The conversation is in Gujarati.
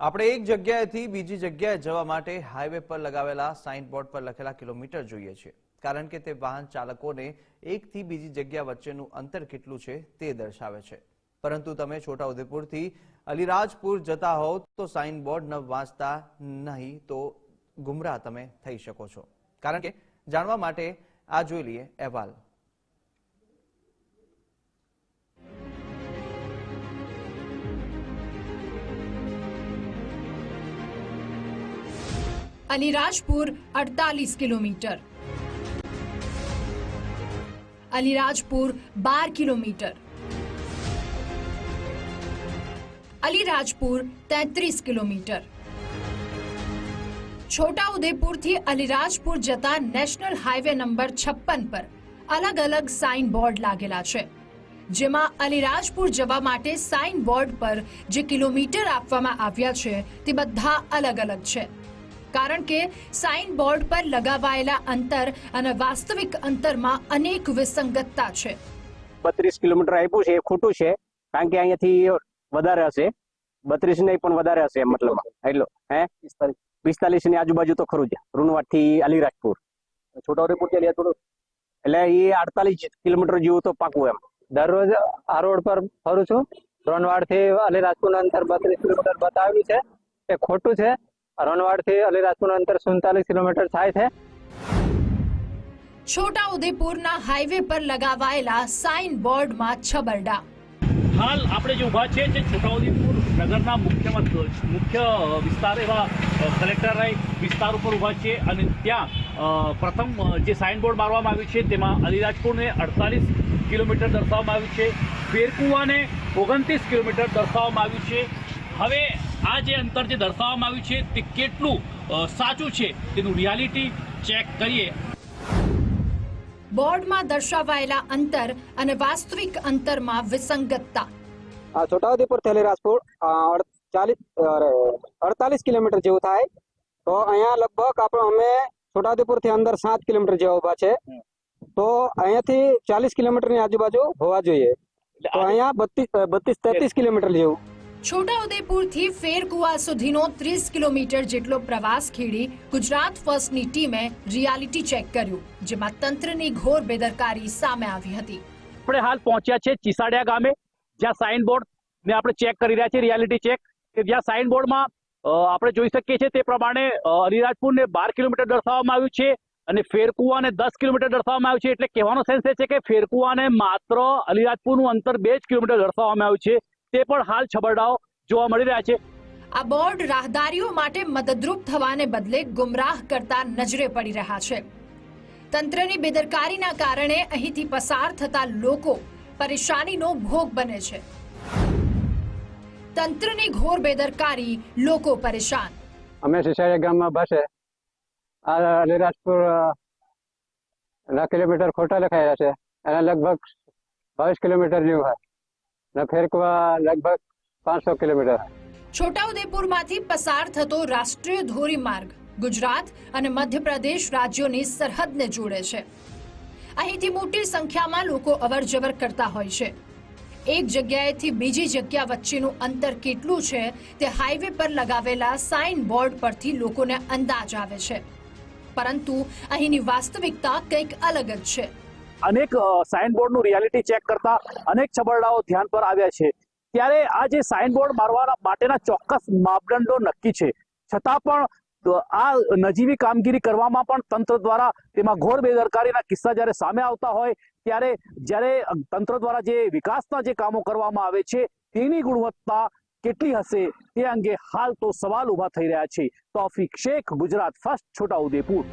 આપણે એક જગ્યાએથી બીજી જગ્યાએ જવા માટે હાઈવે પર લગાવેલા સાઇન બોર્ડ પર લખેલા કિલોમીટર જોઈએ છે કારણ કે તે વાહન ચાલકોને એકથી બીજી જગ્યા વચ્ચેનું અંતર કેટલું છે તે દર્શાવે છે. પરંતુ તમે છોટાઉદેપુરથી અલીરાજપુર જતા હોવ તો સાઇન બોર્ડ ન વાંચતા નહીં તો ગુમરાહ તમે થઈ શકો છો. કારણ કે જાણવા માટે આ જોઈ લઈએ અહેવાલ. અલીરાજપુર અડતાલીસ કિલોમીટર. અલીરાજપુર બાર કિલોમીટર. અલીરાજપુર તેત્રીસ કિલોમીટર. છોટા છોટાઉદેપુરથી અલીરાજપુર જતા નેશનલ હાઈવે નંબર છપ્પન પર અલગ અલગ સાઇન બોર્ડ લાગેલા છે, જેમાં અલીરાજપુર જવા માટે સાઇન બોર્ડ પર જે કિલોમીટર આપવામાં આવ્યા છે તે બધા અલગ અલગ છે. કારણ કે સાઇન બોર્ડ પર લગાવાયેલા અંતર અને વાસ્તવિક અંતરમાં અનેક વિસંગતતા છે. બત્રીસ કિલોમીટર આપ્યું છે એ ખોટું છે કારણ કે અહીંયાથી વધારે હશે. બત્રીસ નહીં પણ વધારે હશે મતલબ. એટલો હે? પિસ્તાલીસની આજુબાજુ તો ખરું છે રૂનવાડથી અલીરાજપુર. છોટાઉદેપુરથી થોડું એટલે એ અડતાલીસ કિલોમીટર જેવું તો પાકું એમ. દરરોજ આ રોડ પર ફરું છું. રૂનવાડથી અલીરાજપુર અંતર બત્રીસ કિલોમીટર બતાવ્યું છે. એ ખોટું છે. રોનવાડથી અલીરાજપુર અંતર સુડતાલીસ કિલોમીટર થાય છે. છોટાઉદેપુરના હાઈવે પર લગાવાયેલા સાઇન બોર્ડમાં છબરડા. હાલ આપણે જે ઊભા છે જે છોટાઉદેપુર નગરના મુખ્ય મુખ્ય વિસ્તાર એવા અ, કલેક્ટર રાય વિસ્તાર ઉપર ઊભા છે અને ત્યાં પ્રથમ જે સાઇન બોર્ડ મારવામાં આવ્યું છે તેમાં અલીરાજપુરને અડતાલીસ કિલોમીટર દર્શાવવામાં આવ્યું છે. ફેરકુવાને ઓગણત્રીસ કિલોમીટર દર્શાવવામાં આવ્યું છે. હવે આ જે અંતર જે દર્શાવવામાં આવ્યું છે તે કેટલું સાચું છે તેનું રિયાલિટી ચેક કરીએ. બોર્ડમાં દર્શાવાયેલા અંતર અને વાસ્તવિક અંતરમાં વિસંગતતા. આ છોટાઉદેપુર થેલી અલીરાજપુર ચાલીસ અડતાલીસ કિલોમીટર જેવું થાય. તો અહીંયા લગભગ આપણે અમે છોટાઉદેપુરથી અંદર સાત કિલોમીટર જેવા ઊભા છે. તો અહીંયાથી ચાલીસ કિલોમીટરની આજુબાજુ હોવા જોઈએ. તો અહીંયા બત્રીસ બત્રીસ તેત્રીસ કિલોમીટર જેવું. છોટાઉદેપુરથી ફેરકુવા સુધીનો ત્રીસ કિલોમીટર જેટલો પ્રવાસ ખેડી ગુજરાત ફર્સ્ટની ટીમે રિયાલિટી ચેક કર્યું જેમાં તંત્રની ઘોર બેદરકારી સામે આવી હતી. આપણે હાલ પહોંચ્યા છે ચીસાડિયા ગામે જ્યાં સાઇન બોર્ડ ને આપણે ચેક કરી રહ્યા છીએ રિયાલિટી ચેક. કે જ્યાં સાઇન બોર્ડમાં આપણે જોઈ શકીએ છીએ તે પ્રમાણે અ, અલીરાજપુરને બાર કિલોમીટર દર્શાવવામાં આવ્યું છે અને ફેરકુવાને દસ કિલોમીટર દર્શાવવામાં આવ્યું છે. એટલે કહેવાનો સેન્સ એ છે કે ફેરકુવાને માત્ર અલીરાજપુરનું અંતર બે જ કિલોમીટર દર્શાવવામાં આવ્યું છે. તે પણ હાલ છબરડાઓ જોવા મળી રહ્યા છે. આ બોર્ડ રાહદારીઓ માટે મદદરૂપ થવાને બદલે ગુમરાહ કરતા નજરે પડી રહ્યા છે. તંત્રની બેદરકારીના કારણે અહીંથી પસાર થતા લોકો પરેશાનીનો ભોગ બને છે. તંત્રની ઘોર બેદરકારી લોકો પરેશાન. અમે સિસાડિયા ગામમાં બસે. આ અલીરાજપુર ના કિલોમીટર ખોટા લખાયેલા છે. અને લગભગ બાવીસ કિલોમીટર જેવું હોય ને ફેરકવા લગભગ પાંચસો કિલોમીટર. છોટાઉદેપુરમાંથી પસાર થતો રાષ્ટ્રીય ધોરીમાર્ગ ગુજરાત અને મધ્યપ્રદેશ રાજ્યોની સરહદને જોડે છે. અહીંથી મોટી સંખ્યામાં લોકો અવરજવર કરતા હોય છે. એક જગ્યાએથી બીજી જગ્યા વચ્ચેનું અંતર કેટલું છે તે હાઈવે પર લગાવેલા સાઇન બોર્ડ પરથી લોકોને અંદાજ આવે છે. પરંતુ અહીંની વાસ્તવિકતા કંઈક અલગ જ છે. અનેક સાઇનબોર્ડનું રિયાલિટી ચેક કરતા અનેક છબરડાઓ ધ્યાન પર આવ્યા છે. ત્યારે આ જે સાઇનબોર્ડ મારવા માટેના ચોક્કસ માપદંડો નક્કી છે. છતાં પણ આ નજીવી કામગીરી કરવામાં પણ તંત્ર દ્વારા તેમાં ઘોર બેદરકારીના કિસ્સા જ્યારે સામે આવતા હોય, ત્યારે જ્યારે તંત્ર દ્વારા જે વિકાસના જે કામો કરવામાં આવે છે, તેની ગુણવત્તા કેટલી હશે તે અંગે હાલ તો સવાલ ઊભા થઈ રહ્યા છે. તોફિક શેખ, ગુજરાત, ફર્સ્ટ, છોટાઉદેપુર.